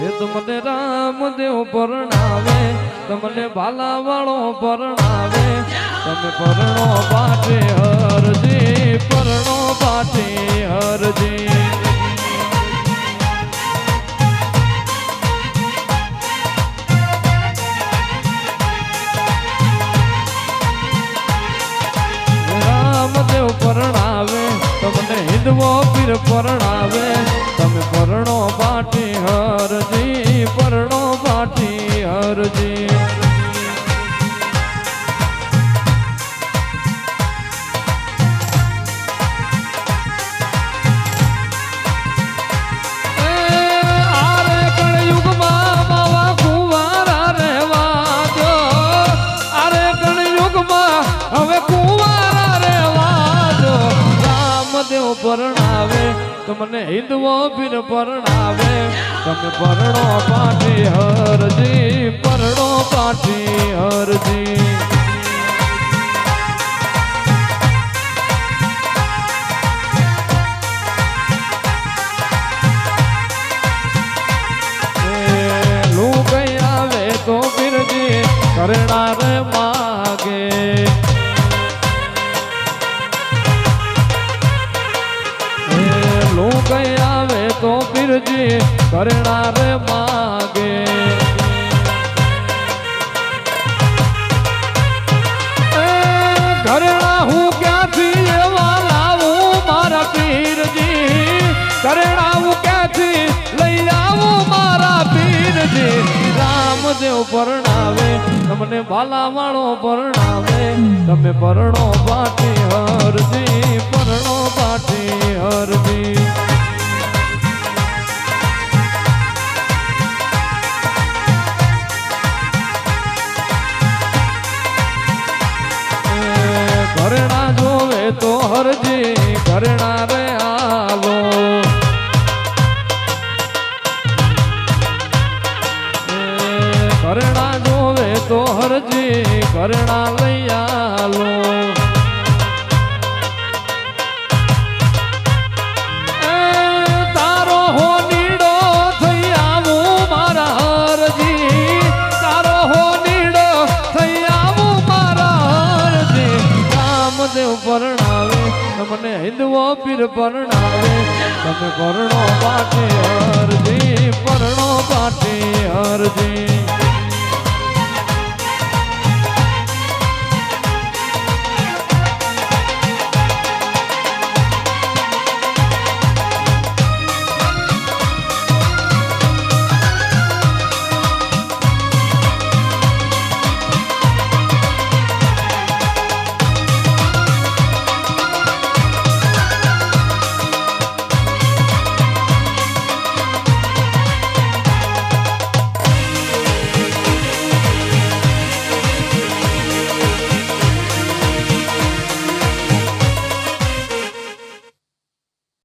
એ તમને રામદેવ પરણાવે, તમને વાળો પરણાવે, તમે પરણો પાટે હરજી, પરણો પાટે હરજી. રામદેવ પરણાવે, તમને હિન્દવો પીર પરણાવે તમે પરણો પાટી હરજી પરણો પાટી હરજી. એ તમને હિન્દુઓ પીર પરણાવે. તમે પરણો પાટી હરજી પરણો પાટી હરજી. કરનાર માગે કઈ આવે તો પીરજી કરનાર માગે. ઘરેણા હું ક્યાંથી એવા લાવું મારા પીરજી? ઘરેણા હું ક્યાંથી લઈ આવું મારા પીરજી? રામદેવ પરણાવે, તમને વાળો પરણાવે, તમે પરણો પાટી હરજી, પરણો પાટી હરજી. તો હરજી ઘરણા રે આલો એ ઘરણા જોવે તો હરજી ઘરણા લઈ આલો મને હિન્દવો પીર પરણાવે. તમે પરણો પાઠે હરજી પરણો પાઠે હરજી